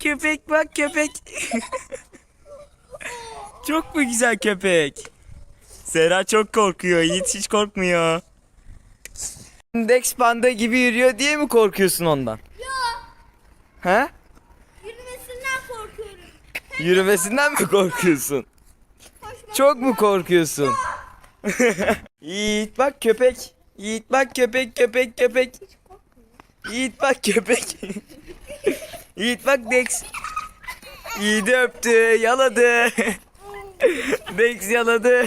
köpek bak köpek. çok mu güzel köpek? Zehra çok korkuyor. Yiğit hiç korkmuyor. Dex panda gibi yürüyor diye mi korkuyorsun ondan? Yok. He? Yürümesinden korkuyorum. Yürümesinden mi korkuyorsun? Çok mu korkuyorsun? Yiğit bak köpek. Yiğit bak köpek köpek köpek. Yiğit bak köpek. Yiğit bak Dex. Yiğit'i öptü, yaladı. Dex yaladı.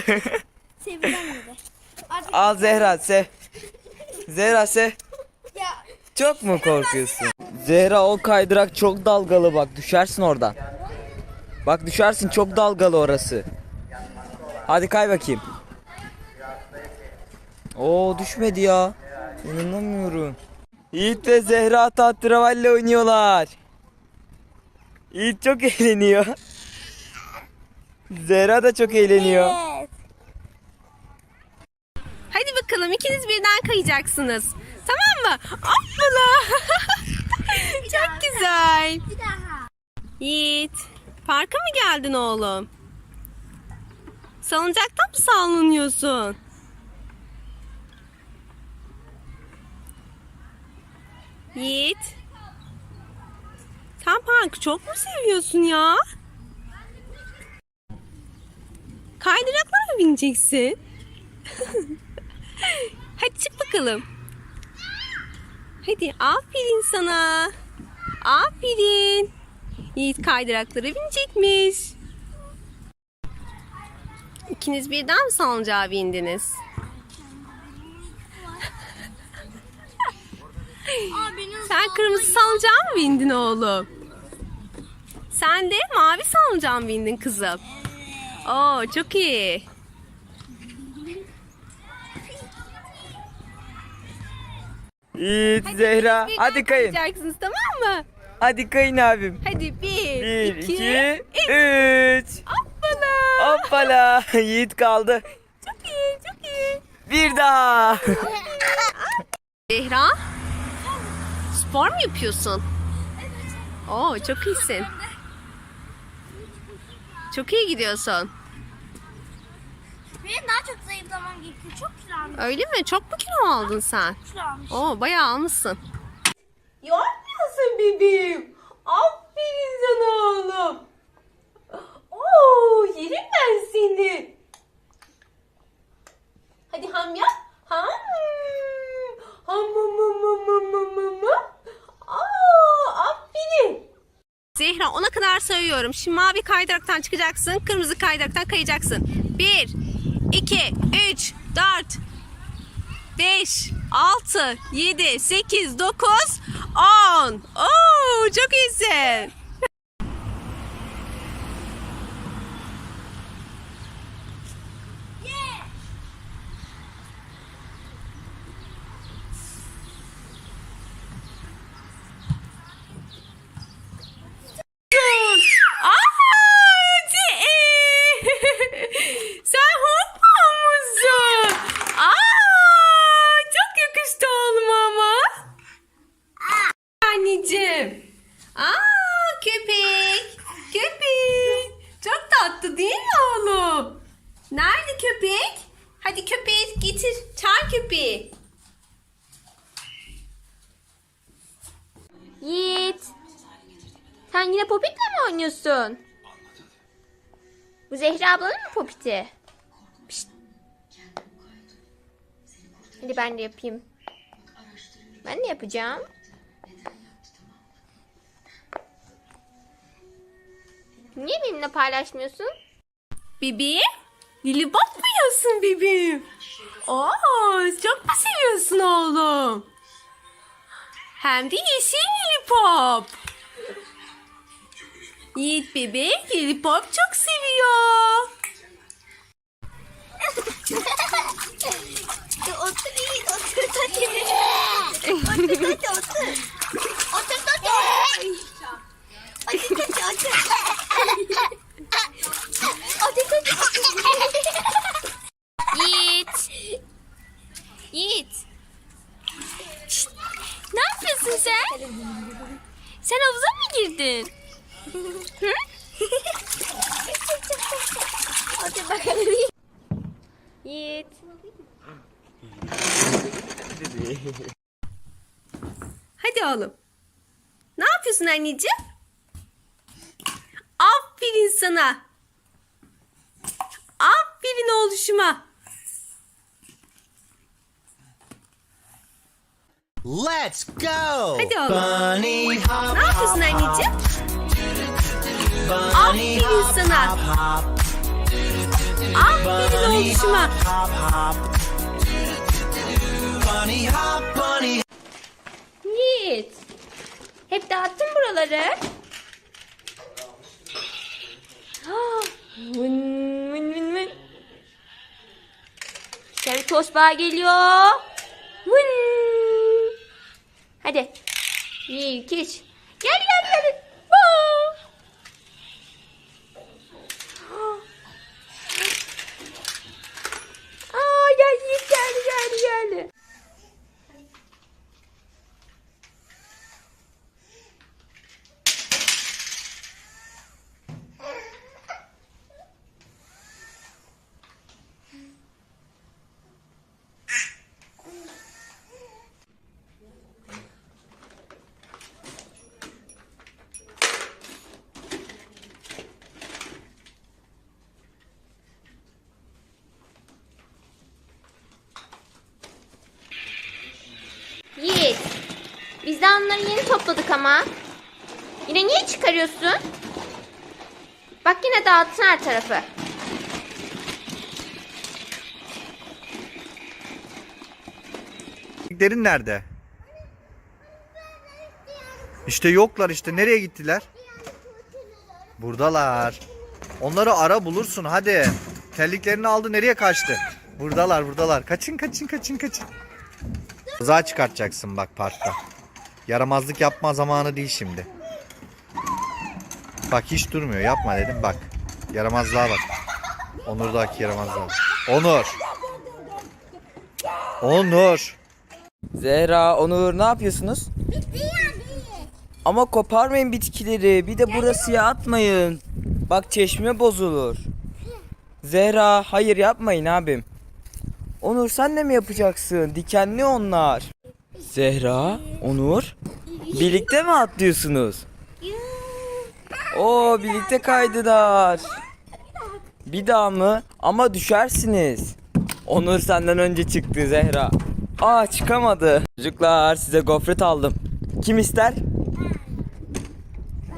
Sevilen gibi. Artık Al Zehra sev. Zehra ya Çok mu korkuyorsun? Zehra o kaydırak çok dalgalı bak düşersin oradan. Bak düşersin çok dalgalı orası. Hadi kay bakayım. Oo düşmedi ya. İnanamıyorum. Yiğit ve Zehra tahterevalle oynuyorlar. Yiğit çok eğleniyor. Zehra da çok eğleniyor. Evet. Hadi bakalım ikiniz birden kayacaksınız. Tamam mı? Hoppala. Çok güzel. Bir daha. Yiğit, parka mı geldin oğlum? Salıncaktan mı sallanıyorsun? Yiğit. Sen parkı çok mu seviyorsun ya? Kaydıraklara mı bineceksin? Hadi çık bakalım. Hadi aferin sana. Aferin. Yiğit kaydıraklara binecekmiş. İkiniz birden mi salıncağa bindiniz? Sen kırmızı salıncağa mı bindin oğlum? Sen de mavi salıncağa mı bindin kızım? Oo çok iyi. Yiğit, Zehra Birden hadi kayın. kayacaksınız tamam mı? Hadi kayın abim. Hadi bir, Bir, iki, iki, üç. üç. Hoppala. Hoppala. Yiğit kaldı. Çok iyi, çok iyi. Bir daha. Zehra, spor mu yapıyorsun? Oo, çok iyisin. Çok iyi gidiyorsun. Benim daha çok zayıflamam gerekiyor. Çok kilo almış. Öyle mi? Çok mu kilo aldın sen? Kilo almış. Oo, bayağı almışsın. Yormuyorsun bebeğim. Aferin sana oğlum. Kadar sayıyorum. Şimdi mavi kaydıraktan çıkacaksın. Kırmızı kaydıraktan kayacaksın. 1, 2, 3, 4, 5, 6, 7, 8, 9, 10. Oo, çok iyisin. Aa, Ci- Sen hoppa musun? Aa, çok yakıştı oğlum ama. Anneciğim. Aa, köpek. Köpek. Çok tatlı değil mi oğlum? Nerede köpek? Hadi köpeği getir. Çağır köpeği. Yiğit. Sen yine Popit'le mi oynuyorsun? Bu Zehra ablanın mı Popit'i? Pişt. Hadi ben de yapayım. Ben de yapacağım. Niye benimle paylaşmıyorsun? Bebeğim, lilibot mu yiyorsun bebeğim? Oo, çok mu seviyorsun oğlum? Hem de yeşil lilipop. Yiğit bebek lilipop çok seviyor. Otur iyi. Otur hadi. Otur otur. Otur hadi. Otur hadi otur. Otur hadi. Yiğit. Yiğit. Şşt! Ne yapıyorsun sen? Havuza mı girdin? Hadi bakalım. Yiğit. Hadi oğlum. Ne yapıyorsun anneciğim? Aferin sana. Aferin oğluşuma. Let's go! Hadi oğlum. Bunny hop, Ne yapıyorsun anneciğim? bunny Aferin hop, sana. hop, hop, Aferin oğluşuma. hop, hop. Bunny hop, bunny Yiğit. Hep dağıttın buraları. Ah, Vın vın vın vın. Şöyle tosbağa geliyor. Hadi. İki, üç. Gel gel gel. Vaa. Aa gel Yiğit geldi geldi geldi. Yiğit. De onları yeni topladık ama. Yine niye çıkarıyorsun? Bak yine dağıttın her tarafı. Derin nerede? İşte yoklar işte. Nereye gittiler? Buradalar. Onları ara bulursun hadi. Terliklerini aldı nereye kaçtı? Buradalar buradalar. Kaçın kaçın kaçın kaçın. Rıza çıkartacaksın bak parkta. Yaramazlık yapma zamanı değil şimdi. Bak hiç durmuyor yapma dedim bak. Yaramazlığa bak. Onur'daki yaramazlığa bak. Onur. Onur. Zehra, Onur ne yapıyorsunuz? Ama koparmayın bitkileri. Bir de burasıya atmayın. Bak çeşme bozulur. Zehra, hayır yapmayın abim. Onur sen de mi yapacaksın? Dikenli onlar. Zehra, Onur. Birlikte mi atlıyorsunuz? Oo birlikte kaydılar. Bir daha mı? Ama düşersiniz. Onur senden önce çıktı Zehra. Aa çıkamadı. Çocuklar size gofret aldım. Kim ister?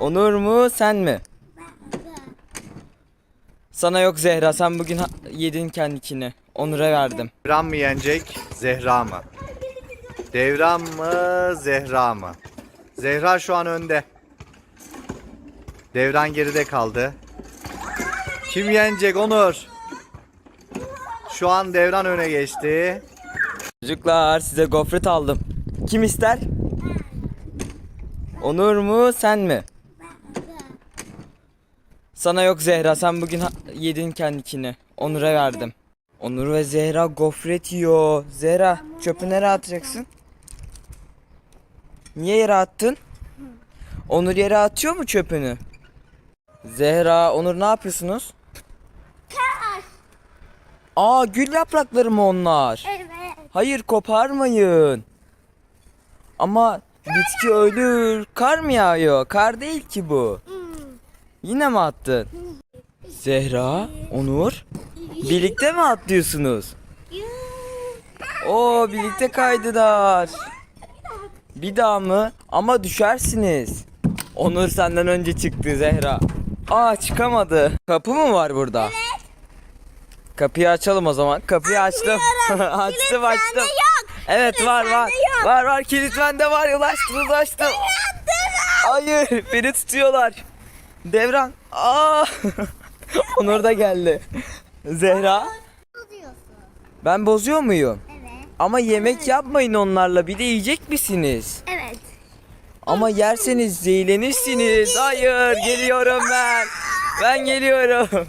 Onur mu sen mi? Sana yok Zehra sen bugün yedin kendikini. Onur'a verdim. Devran mı yenecek, Zehra mı? Devran mı, Zehra mı? Zehra şu an önde. Devran geride kaldı. Kim yenecek Onur? Şu an Devran öne geçti. Çocuklar size gofret aldım. Kim ister? Onur mu sen mi? Sana yok Zehra sen bugün yedin kendikini. Onur'a verdim. Onur ve Zehra gofret yiyor. Zehra çöpü nereye atacaksın? Niye yere attın? Onur yere atıyor mu çöpünü? Zehra, Onur ne yapıyorsunuz? Aa gül yaprakları mı onlar? Evet. Hayır koparmayın. Ama bitki ölür. Kar mı yağıyor? Kar değil ki bu. Yine mi attın? Zehra, Onur. Birlikte mi atlıyorsunuz? Oo birlikte kaydılar. Bir daha mı? Ama düşersiniz. Onur senden önce çıktı Zehra. Aa çıkamadı. Kapı mı var burada? Evet. Kapıyı açalım o zaman. Kapıyı açtım. açtım açtım. Evet var var. Var var kilit bende var. Ulaştım ulaştım. Hayır beni tutuyorlar. Devran. Aa. Onur da geldi. Zehra. Ben bozuyor muyum? Evet. Ama yemek yapmayın onlarla. Bir de yiyecek misiniz? Evet. Ama yerseniz zehirlenirsiniz. Hayır geliyorum ben. Ben geliyorum.